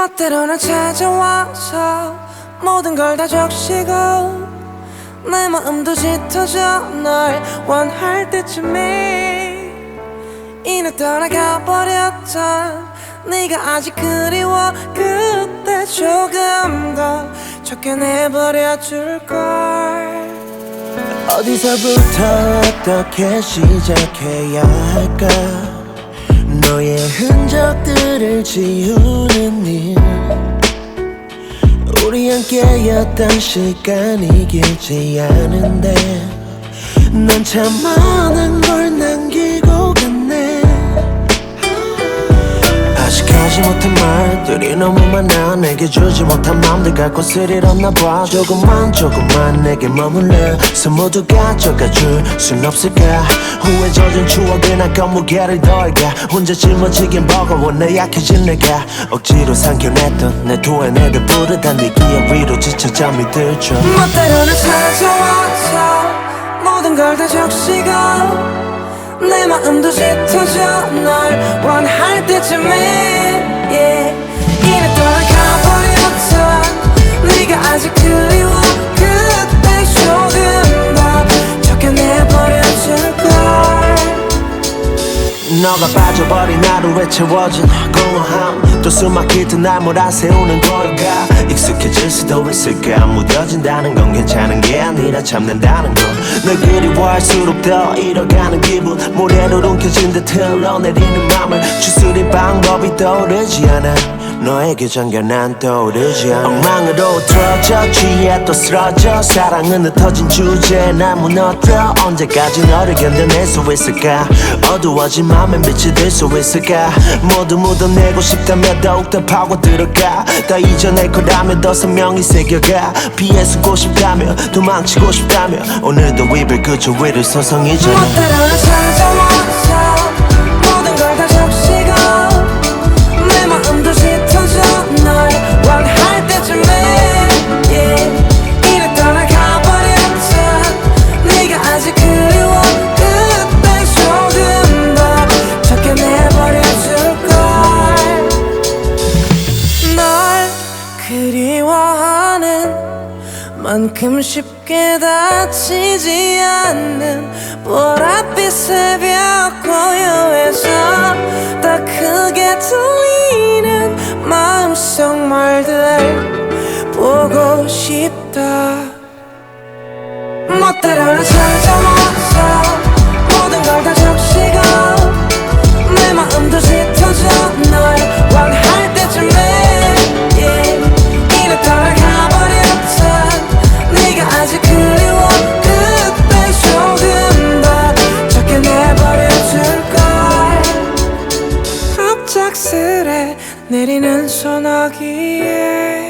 멋대로 난 찾아와서 모든 걸 다 적시고 내 마음도 짙어져 널 원할 때쯤에 이내 떠나가 버렸던 네가 아직 그리워 그때 조금 더 적게 내버려 줄걸. 어디서부터 어떻게 시작해야 할까? 너의 흔적들을 지우는 함께였던 시간이 길지 않은데 난 참 많은 걸 남기고 갔 하지 못한 말들이 너무 많아 내게 주지 못한 마음들 갖고 스릴 없나 봐. 조금만 조금만 내게 머물러 서 모두 가져가줄 순 없을까? 후회 젖은 추억에 난 건무게를 더해가 혼자 짊어지긴 버거워 내 약해진 내가 억지로 삼켜냈던 내 토해내들 부르다 네 기억 위로 지쳐 잠이 들죠. 멋대로 난 찾아와서 모든 걸 다 적시고 내 마음도 짙어져 널 원할 때쯤에 yeah. 이내 떠나가버렸던 네가 아직 그리워 그때 조금 더 적게 내버려 줄걸 너가 빠져버린 하루에 채워진 공허함 또 숨막힐 듯날 몰아세우는 걸까? 익숙해질 수도 있을까? 무뎌진다는 건 괜찮은 게 아니라 참는다는 건널 그리워할수록 더 잃어가는 기분. 모래로 움켜진 듯 흘러내리는 맘을. 추스린 방법이 떠오르지 않아 너에게 잠겨 난 떠오르지 않아. 엉망으로 틀어져 취해 또 쓰러져. 사랑은 흩어진 주제에 난 무너져 언제까지 너를 견뎌낼 수 있을까? 어두워진 맘에 빛이 들수 있을까? 모두 묻어내고 싶다면 더욱더 파고 들어가 다 잊어낼 거라면 더 선명히 새겨가. 피해 숨고 싶다면 도망치고 싶다면 오늘도 입을 그저 위를 서성이잖아. 멋대로 난 찾아와 그리워하는 만큼 쉽게 다치지 않는 보랏빛 새벽 고요해서 더 크게 들리는 마음속 말들 보고 싶다. 멋대로 난 찾아 내리는 소나기에